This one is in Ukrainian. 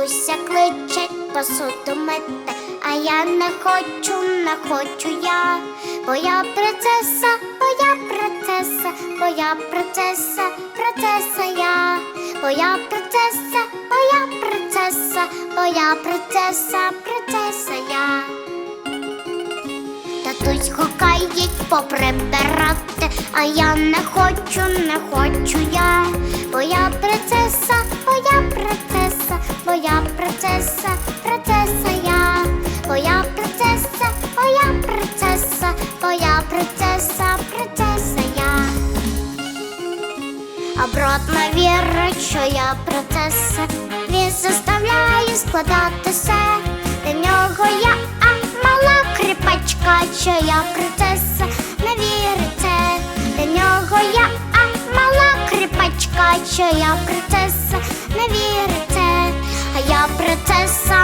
Матуся кличе посуду мити, а я не хочу, не хочу я, бо я принцеса, бо я принцеса, бо я принцеса, принцеса я, бо я принцеса, бо я принцеса, бо я принцеса, принцеса я. Татусь гукає поприбирати, а я не хочу, не хочу я, бо я принцеса, принцеса, принцеса я, бо я принцеса, бо я принцеса, бо я принцеса, принцеса я. А брат не вірить, що я принцеса, він заставляє складатися. Для нього я а, мала кріпачка, що я принцеса, не вірите. Для нього я а, мала кріпачка, що я принцеса, не вірите. А я